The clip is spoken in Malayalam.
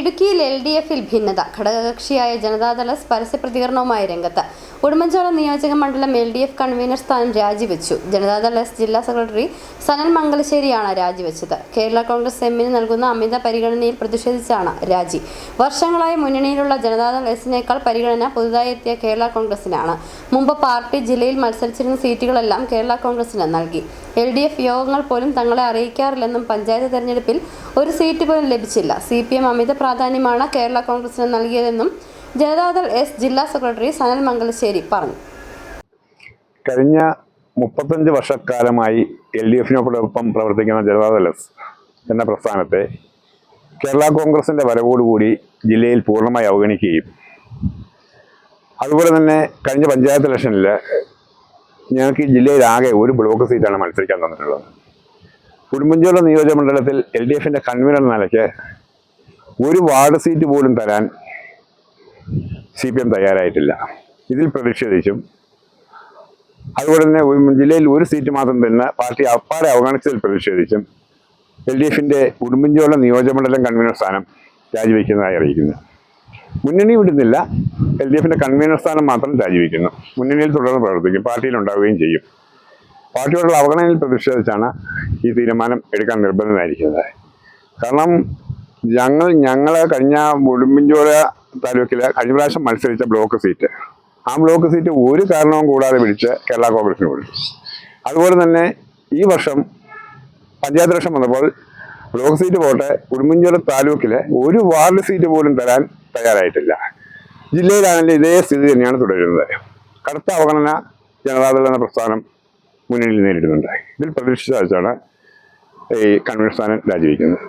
ഇടുക്കിയിൽ എൽ ഡി എഫിൽ ഭിന്നത. ഘടകകക്ഷിയായ ജനതാദൾ പരസ്യ പ്രതികരണവുമായി രംഗത്ത്. ഉടുമ്പൻചോല നിയോജക മണ്ഡലം എൽ ഡി എഫ് കൺവീനർ സ്ഥാനം രാജിവെച്ചു. ജനതാദൾ എസ് ജില്ലാ സെക്രട്ടറി സനൽ മംഗലശ്ശേരിയാണ് രാജിവെച്ചത്. കേരള കോൺഗ്രസ് എമ്മിന് നൽകുന്ന അമിത പരിഗണനയിൽ പ്രതിഷേധിച്ചാണ് രാജി. വർഷങ്ങളായി മുന്നണിയിലുള്ള ജനതാദൾ എസിനേക്കാൾ പരിഗണന പുതുതായി എത്തിയ കേരള കോൺഗ്രസിനാണ്. മുമ്പ് പാർട്ടി ജില്ലയിൽ മത്സരിച്ചിരുന്ന സീറ്റുകളെല്ലാം കേരള കോൺഗ്രസിന് നൽകി. എൽ ഡി എഫ് യോഗങ്ങൾ പോലും തങ്ങളെ അറിയിക്കാറില്ലെന്നും പഞ്ചായത്ത് തെരഞ്ഞെടുപ്പിൽ ഒരു സീറ്റ് പോലും ലഭിച്ചില്ല. സി പി എം അമിത പ്രാധാന്യമാണ് കേരള കോൺഗ്രസിന് നൽകിയതെന്നും ജനതാദൾ എസ് ജില്ലാ സെക്രട്ടറി സനൽ മംഗലശ്ശേരി പറഞ്ഞു. കഴിഞ്ഞ മുപ്പത്തഞ്ച് വർഷക്കാലമായി എൽ ഡി എഫിനോടൊപ്പം പ്രവർത്തിക്കുന്ന ജനതാദൾ എസ് എന്ന പ്രസ്ഥാനത്തെ കേരള കോൺഗ്രസിന്റെ വരവോടുകൂടി ജില്ലയിൽ പൂർണമായി അവഗണിക്കുകയും അതുപോലെ തന്നെ കഴിഞ്ഞ പഞ്ചായത്ത് ഇലക്ഷനിൽ ഞങ്ങൾക്ക് ഈ ജില്ലയിലാകെ ഒരു ബ്ലോക്ക് സീറ്റാണ് മത്സരിക്കാൻ തന്നിട്ടുള്ളത്. ഉടുമ്പൻചോല നിയോജക മണ്ഡലത്തിൽ എൽ ഡി എഫിന്റെ കൺവീനർ നിലയ്ക്ക് ഒരു വാർഡ് സീറ്റ് പോലും തരാൻ സി പി എം തയ്യാറായിട്ടില്ല. ഇതിൽ പ്രതിഷേധിച്ചും. അതുപോലെ തന്നെ ജില്ലയിൽ ഒരു സീറ്റ് മാത്രം തന്നെ പാർട്ടി അപ്പാടെ അവഗണിച്ചതിൽ പ്രതിഷേധിച്ചും എൽ ഡി എഫിന്റെ ഉടുമ്പൻചോല നിയോജകമണ്ഡലം കൺവീനർ സ്ഥാനം രാജിവെക്കുന്നതായി അറിയിക്കുന്നു. മുന്നണി വിടുന്നില്ല. എൽ ഡി എഫിന്റെ കൺവീനർ സ്ഥാനം മാത്രം രാജിവെക്കുന്നു. മുന്നണിയിൽ തുടർന്ന് പ്രവർത്തിക്കും. പാർട്ടിയിൽ ഉണ്ടാവുകയും ചെയ്യും. പാർട്ടിയോടുള്ള അവഗണനയിൽ പ്രതിഷേധിച്ചാണ് ഈ തീരുമാനം എടുക്കാൻ നിർബന്ധമായിരിക്കുന്നത് കാരണം ഞങ്ങൾ ഞങ്ങൾ കഴിഞ്ഞ ഉടുമ്പൻചോല താലൂക്കിൽ കഴിഞ്ഞ പ്രാവശ്യം മത്സരിച്ച ബ്ലോക്ക് സീറ്റ്. ആ ബ്ലോക്ക് സീറ്റ് ഒരു കാരണവും കൂടാതെ പിടിച്ച് കേരള കോൺഗ്രസിന് കൊടുത്തു അതുപോലെ തന്നെ ഈ വർഷം പഞ്ചായത്ത് ഇലക്ഷൻ വന്നപ്പോൾ ബ്ലോക്ക് സീറ്റ് പോട്ടെ ഉടുമ്പൻചോല താലൂക്കിലെ ഒരു വാർഡ് സീറ്റ് പോലും തരാൻ തയ്യാറായിട്ടില്ല. ജില്ലയിലാണെങ്കിൽ ഇതേ സ്ഥിതി തന്നെയാണ് തുടരുന്നത്. കടുത്ത അവഗണന ജനതാദൾ എന്ന പ്രസ്ഥാനം മുന്നണിയിൽ നേരിടുന്നുണ്ട്. ഇതിൽ പ്രതീക്ഷിച്ചാണ് ഈ കൺവീനർ സ്ഥാനം രാജിവെക്കുന്നത്.